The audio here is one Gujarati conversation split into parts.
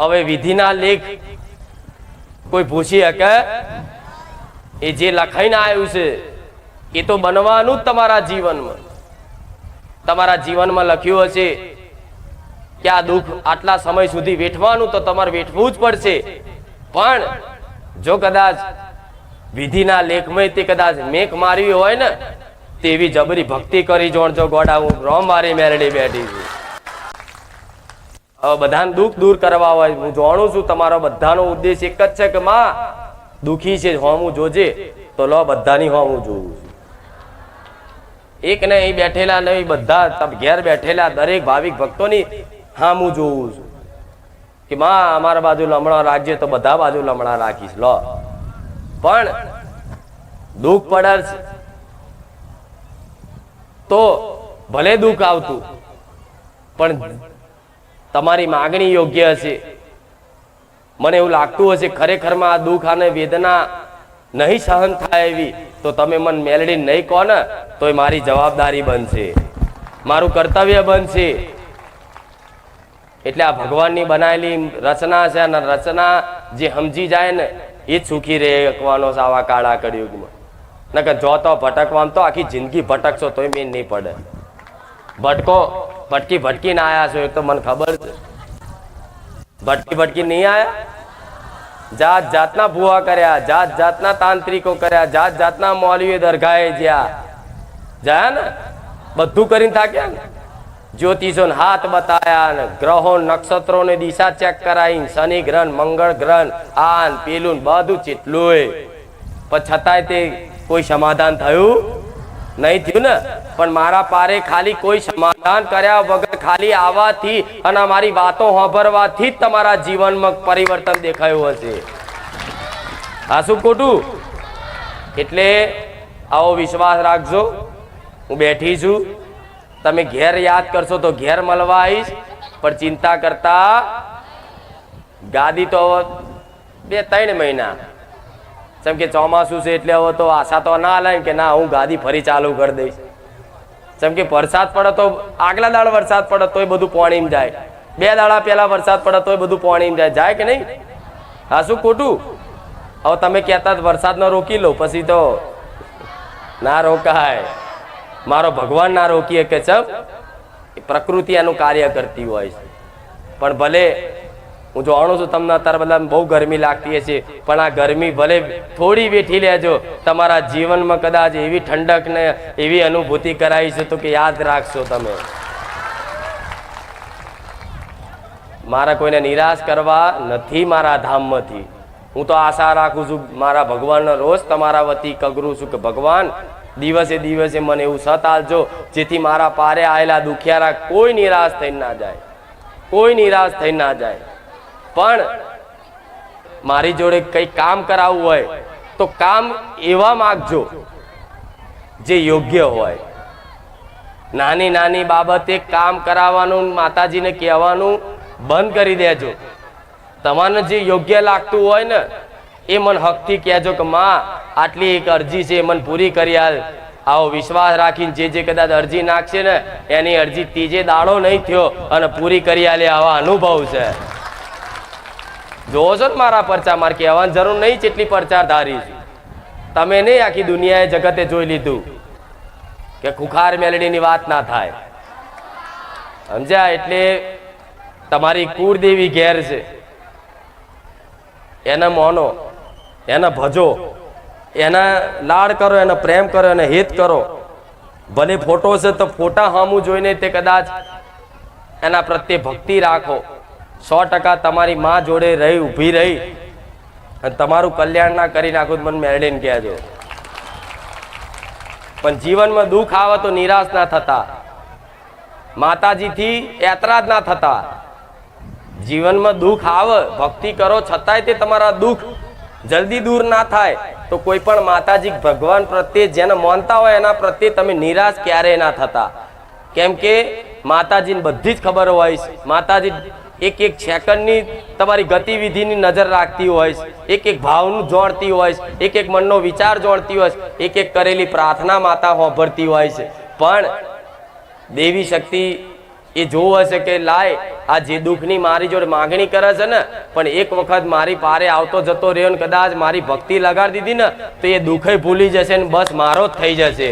હવે વિધિના લેખ કોઈ પૂછી શકે એ જે લખાઈને આવ્યું છે, એ તો બનવાનું જ તમારા જીવનમાં. તમારા જીવનમાં લખ્યું હશે કે આ દુઃખ આટલા સમય સુધી વેઠવાનું તો તમારે વેઠવું જ પડશે. પણ જો કદાચ વિધિના લેખમાં તે કદાચ મેક મારવી હોય ને, તેવી જબરી ભક્તિ કરી જોણજો ગોડા હું રોમ મારી મેરડી બેઠી છું. બધાને દુઃખ દૂર કરવા હોય. હું જાણું છું, તમારો બધાનો ઉદ્દેશ એક જ છે કે માં, દુઃખી છે, હોમું જોજે, તો લો બધાની હોમું જોઉં છું. એક ને અહીં બેઠેલા નહીં બધા ઘેર બેઠેલા દરેક ભાવિક ભક્તોની હામું જોઉં છું. કે માં, અમારા બાજુ લમણા રાખજે, તો બધા બાજુ લમણા રાખીશ, લો. પણ દુઃખ પડે તો ભલે દુઃખ આવતું, પણ તમારી માગણી યોગ્ય હશે. મને એવું લાગતું હશે, ખરેખરમાં આ દુઃખ અને વેદના નહીં સહન થાય એવી, તો તમે મને મેલડી નહીં કહો ને, તોય મારી જવાબદારી બનશે. મારું કર્તવ્ય બનશે. એટલે આ ભગવાનની બનાવેલી રચના છે, અને રચના જે સમજી જાય ને, એ જ સુખી રહે એકવાનો છે આવા કાળા કળિયુગમાં. નકર જો તો ભટકવામાં તો આખી જિંદગી ભટકશો, તોય મેં નહીં પડે. ભટકો, ભટકી ભટકીને આવ્યા છો, એ તો મને ખબર છે. ભટકી ભટકી નહીં આયા? જાત જાતના ભૂવા કર્યા, જાત જાતના તાંત્રિકો કર્યા, જાત જાતના મૌલવીઓ દરગાહે જ્યાં. જાય ને? બધું કરીને થાક્યા ને? જ્યોતિષો હાથ બતાયા ને, ગ્રહો નક્ષત્રો ને દિશા ચેક કરાવી શનિ ગ્રહણ, મંગળ ગ્રહણ, આન પેલું બધું ચેટલું પણ છતાંય તે કોઈ સમાધાન થયું? નહીં થયું ને? પણ મારા પારે ખાલી કોઈ સમાધાન કર્યા વગર ખાલી આવવાથી અને અમારી વાતો સાંભળવાથી જ તમારા જીવનમાં પરિવર્તન દેખાયું હશે. આ શું ખોટું? એટલે આવો વિશ્વાસ રાખજો. હું બેઠી છું. તમે ઘેર યાદ કરશો તો ઘેર મળવા આવીશ. પણ ચિંતા કરતા ગાદી તો બે ત્રણ મહિના. જેમ કે ચોમાસું છે એટલે હવે તો આશા તો ના લાય કે ના, હું ગાદી ફરી ચાલુ કરી દઈશ. જેમ કે વરસાદ પડે તો આગલા દાડ વરસાદ પડે તોય બધું પાણીમાં જાય. બે દાડા પહેલા વરસાદ પડે તોય બધું પાણીમાં જાય. જાય કે નહીં? હા, શું ખોટું? હવે તમે કહેતા જ વરસાદ ન રોકી લો, પછી તો ના રોકાય. મારો ભગવાન ના રોકીએ કે એ પ્રકૃતિ એનું કાર્ય કરતી હોય છે. પણ ભલે હું જાણું છું, તમને અત્યારે બધા બહુ ગરમી લાગતી હશે. પણ આ ગરમી ભલે થોડી વેઠી લેજો. તમારા જીવનમાં કદાચ એવી ઠંડક ને એવી અનુભૂતિ કરાવી છે તો કે યાદ રાખશો તમે. મારા કોઈને નિરાશ કરવા નથી મારા ધામમાંથી. હું તો આશા રાખું છું, મારા ભગવાનનો રોજ તમારા વતી કગરું છું કે ભગવાન, દિવસે દિવસે મને એવું સત આલજો જેથી મારા પારે આવેલા દુખિયારા કોઈ નિરાશ થઈ ના જાય. કોઈ નિરાશ થઈ ના જાય. પણ મારી જોડે કંઈ કામ કરાવવું હોય તો કામ એવા માગજો જે યોગ્ય હોય. નાની નાની બાબતે કામ કરાવવાનું, માતાજીને કહેવાનું બંધ કરી દેજો. તમારે જે યોગ્ય લાગતું હોય ને, એ મન હકથી કહેજો કે, માં, આટલી એક અરજી છે મને પૂરી કરી હાલ આવો વિશ્વાસ રાખીને જે જે કદાચ અરજી નાખશે ને, એની અરજી ત્રીજે દાડો નહીં થયો અને પૂરી કરી આલે આવા અનુભવ છે. જોવો છો ને મારા પરચા, માર કહેવાની જરૂર નહીં જેટલી પ્રચાર ધારી તમે નહીં આખી દુનિયાએ જગતે જોઈ લીધું કે ખુખાર મેલડીની વાત ના થાય. સમજ્યા? એટલે તમારી કુળદેવી ઘેર છે. એને મોનો, એને ભજો, એના લાડ કરો, એને પ્રેમ કરો, એને હિત કરો. ભલે ફોટો છે તો ફોટા હામું જોઈને તે કદાચ એના પ્રત્યે ભક્તિ રાખો. સો ટકા તમારી માં જોડે રહી, ઊભી રહી. અને તમારું કલ્યાણ ના કરી નાખું મને મેળવીને કહેજો. પણ જીવનમાં દુઃખ આવે તો નિરાશ ના થતા. માતાજીથી એતરાજ ના થતા. જીવનમાં દુઃખ આવે, ભક્તિ કરો, છતાંય તે તમારા દુઃખ જલ્દી દૂર ના થાય. તો કોઈ પણ માતાજી ભગવાન પ્રત્યે જેને માનતા હોય એના પ્રત્યે તમે નિરાશ ક્યારેય ના થતા. કેમ કે માતાજીને બધી જ ખબર હોય માતાજી એક એક સેકન્ડની તમારી ગતિવિધિની નજર રાખતી હોય એક એક ભાવનું જોડતી હોય એક એક મનનો વિચાર જોડતી હોય એક એક કરેલી પ્રાર્થના માતા હોભરતી હોય છે પણ દેવી શક્તિ એ જોવું હશે કે લાય, આ જે દુઃખની મારી જોડે માગણી કરે છે ને, પણ એક વખત મારી પારે આવતો જતો રહ્યો ને કદાચ મારી ભક્તિ લગાડી દીધી ને, તો એ દુઃખે ભૂલી જશે ને બસ મારો જ થઈ જશે.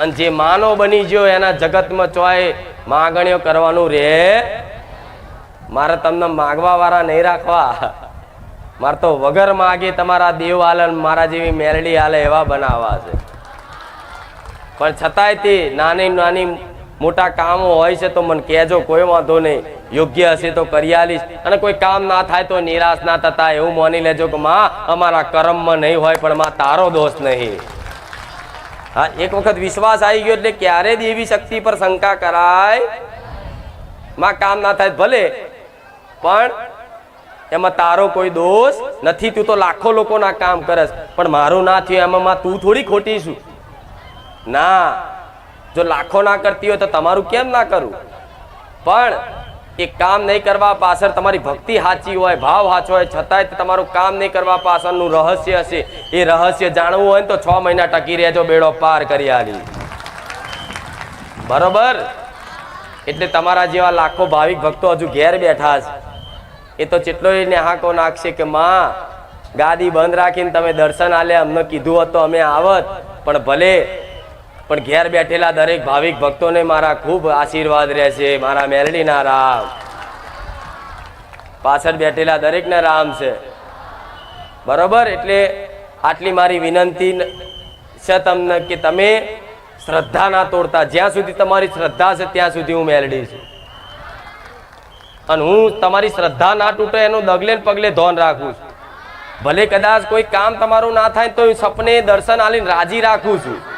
અને જે માનો બની ગયો એના જગતમાં ચોય માગણીઓ કરવાનું રે. મારે તમને માગવા વાળા નહીં રાખવા. મારે તો વગર માગે તમારા દેવ હાલે મારા જેવી મેરડી હાલે એવા બનાવવા છે. પણ છતાંય તે નાની નાની મોટા કામો હોય છે તો મને કહેજો, કોઈ વાંધો નહીં. યોગ્ય હશે તો કરી આલીશ. અને કોઈ કામ ના થાય તો નિરાશ ના થતા એવું માની લેજો કે માં, અમારા કર્મમાં નહીં હોય પણ માં તારો દોષ નહીં. હા, એક વખત વિશ્વાસ આવી ગયો એટલે ક્યારે દેવી શક્તિ પર શંકા કરાય? માં કામ ના થાય ભલે, પણ એમાં તારો કોઈ દોષ નથી, તું તો લાખો લોકોના કામ કરસ. પણ મારું ના થયું એમાં તું થોડી ખોટી છું. ના, જો લાખો ના કરતી હોય તો તમારું કેમ ના કરું? પણ એ કામ નહીં કરવા પાછળ તમારી ભક્તિ સાચી હોય, ભાવ સાચો હોય, છતાંય તમારું કામ નહીં કરવા પાછળનું રહસ્ય હશે. એ રહસ્ય જાણવું હોય ને તો છ મહિના ટકી રહેજો, બેડો પાર કરી આવી. બરોબર? એટલે તમારા જેવા લાખો ભાવિક ભક્તો હજુ ઘેર બેઠા છે. એ તો ચેટલો એ હાકો નાખશે કે, માં, ગાદી બંધ રાખીને તમે દર્શન આલે અમને કીધું હતું અમે આવત, પણ ભલે પણ ઘેર બેઠેલા દરેક ભાવિક ભક્તોને મારા ખૂબ આશીર્વાદ રહેશે, મારા મેલડીના રામ. પાછળ બેઠેલા દરેકના રામ છે. બરોબર? એટલે આટલી મારી વિનંતી છે તમને કે તમે શ્રદ્ધા ના તોડતા. જ્યાં સુધી તમારી શ્રદ્ધા છે, ત્યાં સુધી હું મેલડી છું. અને હું તમારી શ્રદ્ધા ના તૂટે એનું દગલે પગલે ધોન રાખું છું. ભલે કદાચ કોઈ કામ તમારું ના થાય તો હું સપને દર્શન આલીને રાજી રાખું છું.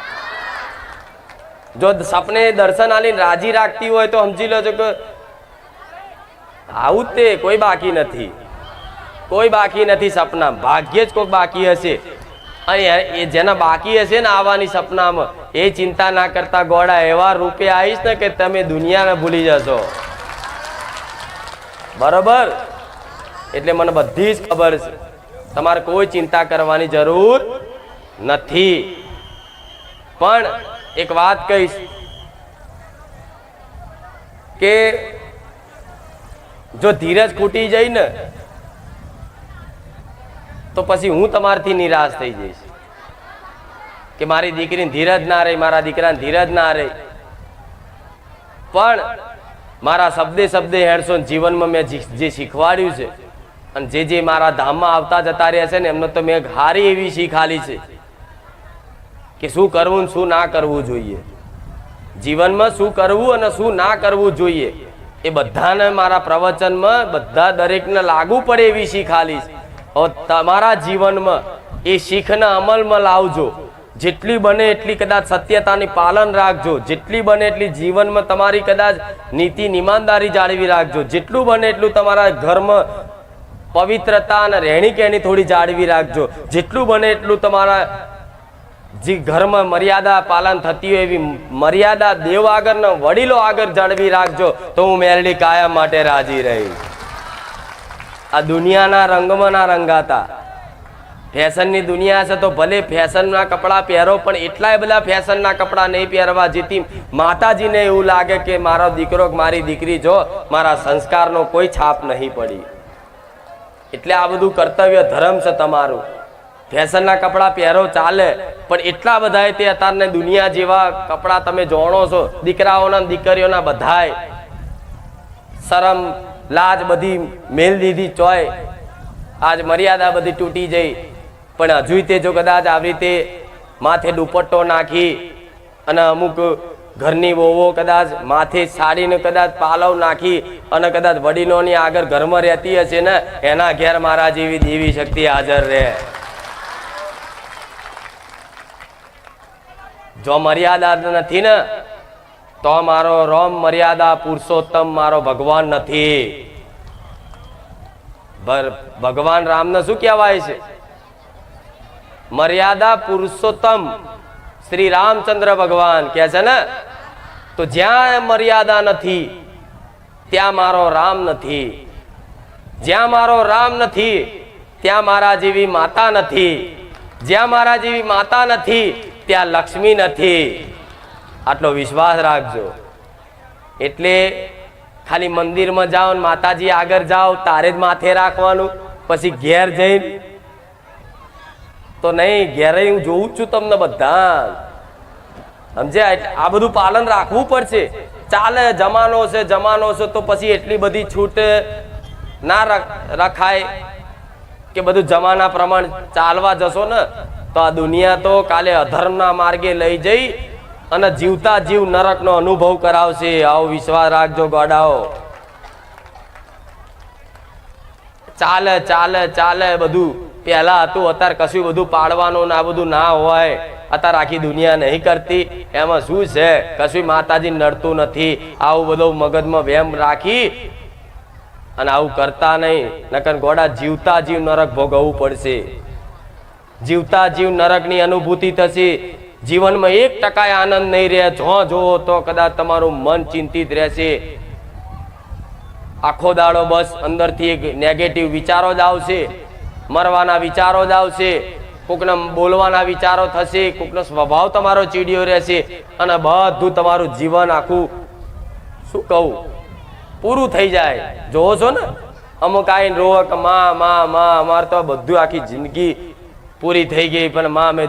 જો સપને દર્શન આલીને રાજી રાખતી હોય તો સમજી લેજો કે આવું તે, કોઈ બાકી નથી. કોઈ બાકી નથી સપના ભાગ્યે જ કોઈ બાકી હશે. એ જેના બાકી હશે ને આવવાની સપનામાં, એ ચિંતા ના કરતા ગોળા એવા રૂપે આવીશ ને કે તમે દુનિયાને ભૂલી જશો. બરોબર? એટલે મને બધી જ ખબર છે. તમારે કોઈ ચિંતા કરવાની જરૂર નથી. પણ એક વાત કહીશ કે જો ધીરજ ખૂટી જાય ને, તો પછી હું તમારથી નિરાશ થઈ જઈશ કે મારી દીકરીને ધીરજ ના રહી, મારા દીકરાને ધીરજ ના રહી. પણ મારા શબ્દે શબ્દે હેડસો જીવનમાં મેં જે શીખવાડ્યું છે અને જે જે મારા ધામમાં આવતા જતા રહ્યા છે ને, એમને તો મેં હારી એવી શીખ આલી છે. કે શું કરવું શું ના કરવું જોઈએ. જીવનમાં શું કરવું અને શું ના કરવું જોઈએ, એ બધાને મારા પ્રવચનમાં બધા દરેકને લાગુ પડે એવી શીખ આલી હવે તમારા જીવનમાં એ શીખને અમલમાં લાવજો. જેટલી બને એટલી કદાચ સત્યતાની પાલન રાખજો. જેટલી બને એટલી જીવનમાં તમારી કદાચ નીતિ નિમાનદારી જાળવી રાખજો. જેટલું બને એટલું તમારા ઘરમાં પવિત્રતા અને રહેણી કહેણી થોડી જાળવી રાખજો. જેટલું બને એટલું તમારા જે, ઘરમાં મર્યાદા પાલન થતી હોય એવી મર્યાદા દેવ આગળના વડીલો આગળ જાળવી રાખજો તો હું મેરડી કાયમ માટે રાજી રહી આ દુનિયાના રંગમાં ના રંગાતા. ફેશનની દુનિયા છે તો ભલે ફેશનના કપડાં પહેરો, પણ એટલાય બધા ફેશનના કપડાં નહીં પહેરવા જેથી માતાજીને એવું લાગે કે મારો દીકરો મારી દીકરી જો મારા સંસ્કારનો કોઈ છાપ નહીં પડી. એટલે આ બધું કર્તવ્ય ધર્મ છે તમારું. ફેશનના કપડાં પહેરો, ચાલે. પણ એટલા બધાય તે અત્યારને દુનિયા જેવા કપડાં તમે જાણો છો, દીકરાઓના દીકરીઓના બધાય. શરમ, લાજ બધી મેલ દીધી ચોય. આજ મર્યાદા બધી તૂટી જઈ. પણ હજુય તે જો કદાચ આવી રીતે માથે દુપટ્ટો નાખી અને અમુક ઘરની વહુઓ કદાચ માથે સાડીને કદાચ પાલવ નાખી અને કદાચ વડીલોની આગળ ઘરમાં રહેતી હશે ને, એના ઘેર મારા જેવી દેવી શક્તિ હાજર રહે. જો મર્યાદા નથી ને, તો મારો રોમ મર્યાદા પુરુષોત્તમ મારો ભગવાન નથી. ભગવાન રામને શું કહેવાય છે? મર્યાદા પુરુષોત્તમ શ્રી રામચંદ્ર ભગવાન કે છે ને, તો જ્યાં મર્યાદા નથી, ત્યાં મારો રામ નથી. જ્યાં મારો રામ નથી, ત્યાં મારા જેવી માતા નથી. જ્યાં મારા જેવી માતા નથી ત્યાં લક્ષ્મી નથી. આટલો વિશ્વાસ રાખજો. એટલે ખાલી મંદિરમાં જાઓ માતાજી આગળ જાઓ, તારે જ માથે રાખવાનું, પછી ઘેર જઈને. તો નહીં, ઘેરે હું જોઉં છું તમને બધા સમજ્યા? આ બધું પાલન રાખવું પડશે. ચાલે, જમાનો છે જમાનો છે, તો પછી એટલી બધી છૂટ ના રખાય કે બધું જમાના પ્રમાણે ચાલવા જશો ને? તો આ દુનિયા તો કાલે અધર્મના માર્ગે લઈ જઈ અને જીવતા જીવ નરકનો અનુભવ કરાવશે. આવો વિશ્વાસ રાખજો ગોડાઓ. ચાલે ચાલે ચાલે બધું. પહેલા હતું, અત્યારે કશું બધું પાડવાનું ને બધું ના હોય. અત્યારે આખી દુનિયા નહીં કરતી. એમાં શું છે? કશું માતાજી નડતું નથી. આવું બધું મગજમાં વેમ રાખી અને આવું કરતા નહીં. નકર ગોડા જીવતા જીવ નરક ભોગવવું પડશે. જીવતા જીવ નરકની અનુભૂતિ થશે. જીવનમાં એક ટકા આનંદ નહીં રહે. જો જોવો તો કદાચ તમારું મન ચિંતિત રહેશે. આખો દાડો બસ અંદરથી એક નેગેટિવ વિચારો જ આવશે. મરવાના વિચારો જ આવશે. કોકને બોલવાના વિચારો થશે. કોકનો સ્વભાવ તમારો ચીડિયો રહેશે. અને બધું તમારું જીવન આખું, શું કહું, પૂરું થઈ જાય. જોવો છો ને? અમુક આઈને રોકમાં, મા, માં, અમારે તો બધું આખી જિંદગી પૂરી થઈ ગઈ, પણ માં મેં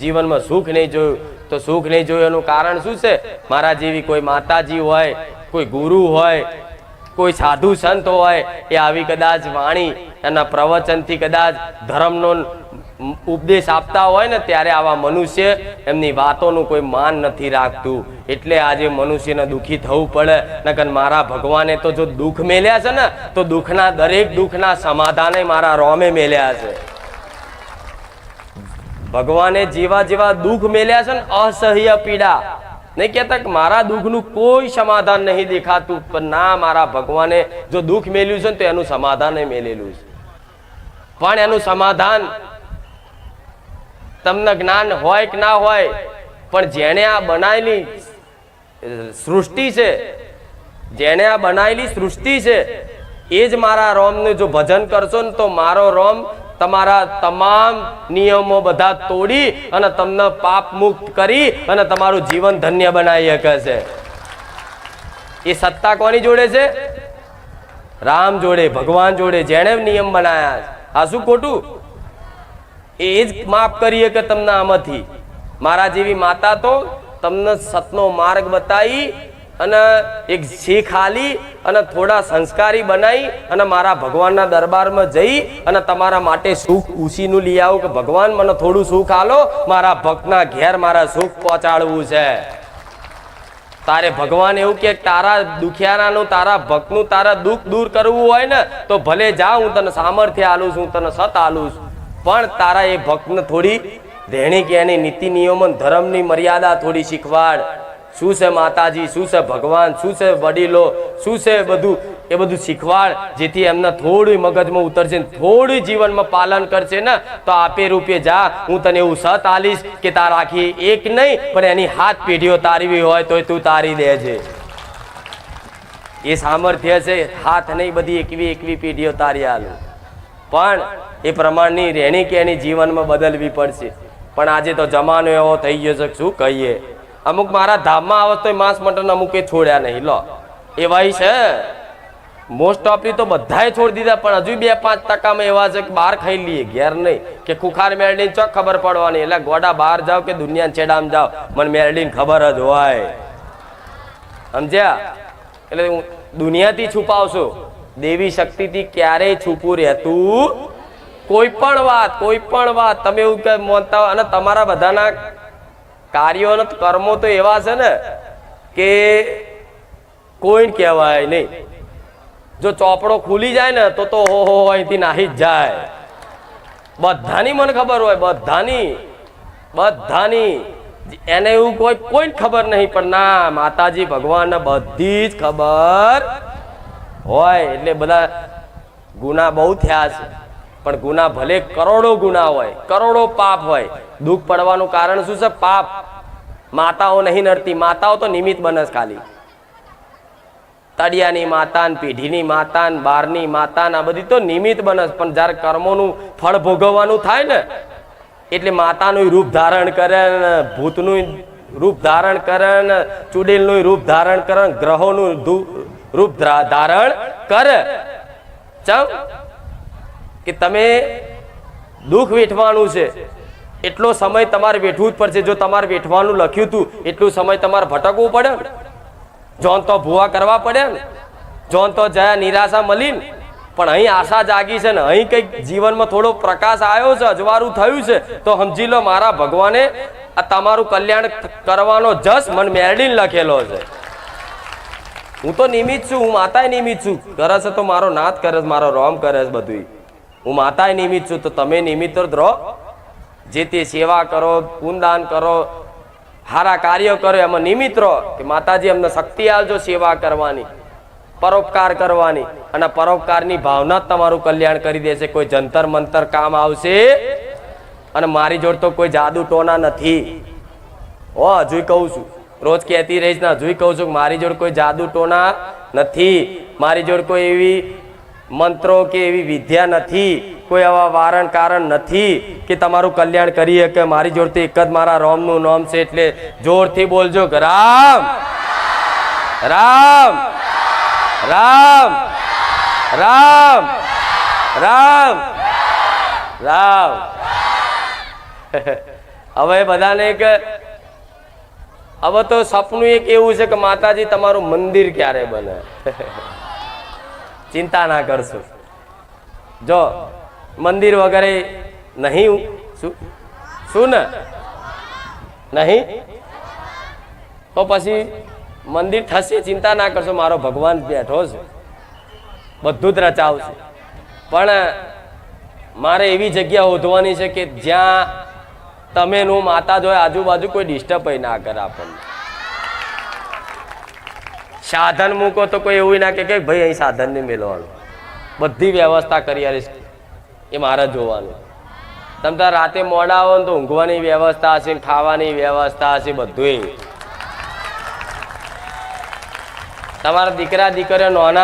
જીવનમાં સુખ નહીં જોયું. તો સુખ નહીં જોયું એનું કારણ શું છે? મારા જેવી કોઈ માતાજી હોય, કોઈ ગુરુ હોય, કોઈ સાધુ સંત હોય, એ આવી કદાચ વાણી, એના પ્રવચનથી કદાચ ધર્મનો ઉપદેશ આપતા હોય ને ત્યારે આવા મનુષ્ય એમની વાતોનું કોઈ માન નથી રાખતું. એટલે આજે મનુષ્યને દુઃખી થવું પડે. નકર મારા ભગવાને તો જો દુઃખ મેલ્યા છે ને, તો દુઃખના દરેક દુઃખના સમાધાને મારા રોમે મેલ્યા છે. ભગવાને જેવા જેવા દુઃખ મેલ્યા છે ને અસહ્ય પીડા. નહીં કહેતા કે મારા દુઃખનું કોઈ સમાધાન નહીં દેખાતું, પણ ના, મારા ભગવાને જો દુઃખ મેલ્યું છે ને તો એનું સમાધાન મેલેલું છે. પણ એનું સમાધાન તમને જ્ઞાન હોય કે ના હોય, પણ જેણે આ બનાવેલી સૃષ્ટિ છે, જેણે આ બનાવેલી સૃષ્ટિ છે, એ જ મારા રોમનું જો ભજન કરશો ને તો મારો રોમ તમારા તમામ નિયમો બધા તોડી અને તમને પાપ મુક્ત કરી અને તમારું જીવન ધન્ય બનાવી શકે છે. એ સત્તા કોની જોડે છે? રામ જોડે, ભગવાન જોડે, જેણે નિયમ બનાવ્યા છે. આ શું ખોટું? એ જ માફ કરીએ કે તમને આમાંથી. મારા જેવી માતા તો તમને સતનો માર્ગ બતાવી અને એક શીખ આલી અને થોડા સંસ્કારી બનાવી અને મારા ભગવાનના દરબારમાં જઈ અને તમારા માટે સુખ ઉસીનું લઈ આવું કે ભગવાન મને થોડું સુખ આલો, મારા ભક્તના ઘેર મારા સુખ પહોંચાડવું છે. તારે ભગવાન એવું કે તારા દુખિયારાનું, તારા ભક્તનું, તારા દુઃખ દૂર કરવું હોય ને, તો ભલે જા, હું તને સામર્થ્ય આલું છું તને સત આલું છું. પણ તારા એ ભક્તને થોડી રહેણી કે એની નીતિ નિયમન ધર્મની મર્યાદા થોડી શીખવાડ. શું છે માતાજી, શું છે ભગવાન, શું છે વડીલો, શું છે બધું? એ બધું શીખવાડ, જેથી એમને થોડું મગજમાં ઉતરશે થોડી જીવનમાં પાલન કરશે ને, તો આપે રૂપે જા, હું તને એવું સત આલીશ કે તાર આખી એક નહીં, પણ એની હાથ પેઢીઓ તારવી હોય તોય તું તારી દેજે. એ સામર્થ્ય છે, હાથ નહીં, બધી એકવી એકવી પેઢીઓ તારી આલું. પણ એ પ્રમાણની રહેણી કે એની જીવનમાં બદલવી પડશે. પણ આજે તો જમાનો એવો થઈ ગયો છે શું કહીએ? અમુક મારા ધામમાં આવે તો માંસ મટન અમુકે છોડ્યા નહીં. લો એવાય છે. મોસ્ટ ઓફલી તો બધાએ છોડી દીધા, પણ હજુ બે પાંચ ટકામાં એવા છે કે બહાર ખાઈ લઈએ, ઘેર નહીં. કે ખુખાર મેળડીને ચોક ખબર પડવાની. એટલે ગોડા બહાર જાઓ કે દુનિયા છેડામ જાઓ. મને મેળડીને ખબર જ હોય. સમજ્યા? એટલે હું દુનિયાથી છુપાવશો. દેવી શક્તિથી ક્યારેય છુપું રહેતું કોઈ પણ વાત, કોઈ પણ વાત. તમે એવું કે માનતા અને તમારા બધાના કાર્યો કર્મો તો એવા છે ને કે કોઈ કહેવાય નહીં. જો ચોપડો ખુલી જાય ને તો તો હો હો અહીંથી નાહી જ જાય. બધાની મને ખબર હોય, બધાની બધાની. એને એવું કોઈ કોઈ ખબર નહીં, પણ ના, માતાજી ભગવાનને બધી જ ખબર હોય. એટલે બધા ગુના બહુ થયા છે. પણ ગુના ભલે કરોડો ગુના હોય, કરોડો પાપ હોય, દુઃખ પડવાનું કારણ શું છે? પાપ. માતાઓ નહીં નડતી. માતાઓ તો નિમિત્ત બને ખાલી. તળિયાની માતાન, પેઢીની માતાન, બારની માતાન, આ બધી તો નિમિત્ત બને પણ જ્યારે કર્મોનું ફળ ભોગવવાનું થાય ને, એટલે માતાનું રૂપ ધારણ કરે ને, ભૂતનું રૂપ ધારણ કરે ને, ચુડેલનું રૂપ ધારણ કરે ગ્રહોનું રૂપ ધારણ કરે. ચમ? કે તમે દુઃખ વેઠવાનું છે. એટલો સમય તમારે વેઠવું જ પડશે. જો તમારે વેઠવાનું લખ્યું હતું એટલું સમય તમારે ભટકવું પડે જોન તો ભૂવા કરવા પડે ને. જોન તો જયા નિરાશા મળી પણ અહીં આશા જાગી છે ને. અહીં કંઈક જીવનમાં થોડો પ્રકાશ આવ્યો છે, અજવાળું થયું છે. તો સમજી લો મારા ભગવાને આ તમારું કલ્યાણ કરવાનો જસ મન મેરડીને લખેલો છે. હું તો નિમિત છું, હું માતાએ નિમિત છું. કરે છે તો મારો નાથ કરે છે, મારો રોમ કરે છે બધું હું માતાએ નિમિત્ત છું, તો તમે નિમિત્ત જ રહો. જે તે સેવા કરો પૂનદાન કરો સારા કાર્ય કરો, એમાં નિમિત્ત રહો કે માતાજી અમને શક્તિ આપજો સેવા કરવાની, પરોપકાર કરવાની અને પરોપકારની ભાવના તમારું કલ્યાણ કરી દેશે. કોઈ જંતર મંતર કામ આવશે અને મારી જોડ તો કોઈ જાદુ ટોના નથી. ઓ હજુ કહું છું. રોજ કહેતી રહીશ ને હજુ કહું છું મારી જોડ કોઈ જાદુ ટોના નથી. મારી જોડ કોઈ એવી મંત્રો કે એવી વિદ્યા નથી, કોઈ આવા વારણ કારણ નથી કે તમારું કલ્યાણ કરી શકે મારી જોડથી એક જ મારા રોમનું નામ છે એટલે જોરથી બોલજો કે રામ રામ રામ રામ રામ રામ. હવે બધાને એક, હવે તો સપનું એક એવું છે કે માતાજી, તમારું મંદિર ક્યારે બને? ચિંતા ના કરશો. જો મંદિર વગેરે નહીં શું? શું ને? નહીં? તો પછી મંદિર થશે, ચિંતા ના કરશો, મારો ભગવાન બેઠો છે. બધું જ રચાવશે. પણ મારે એવી જગ્યા શોધવાની છે કે જ્યાં તમે નું માતા જોય આજુબાજુ કોઈ ડિસ્ટર્બ ના કરે આપણને. સાધન મૂકો તો કોઈ એવું ના કે ભાઈ અહીં સાધન નહીં મેળવાનું બધી વ્યવસ્થા કરી આવીશ એ મારે જોવાનું. તમે તાર રાતે મોડા આવો ને તો ઊંઘવાની વ્યવસ્થા હશે ખાવાની વ્યવસ્થા હશે બધું તમારા દીકરા દીકરીઓ નાના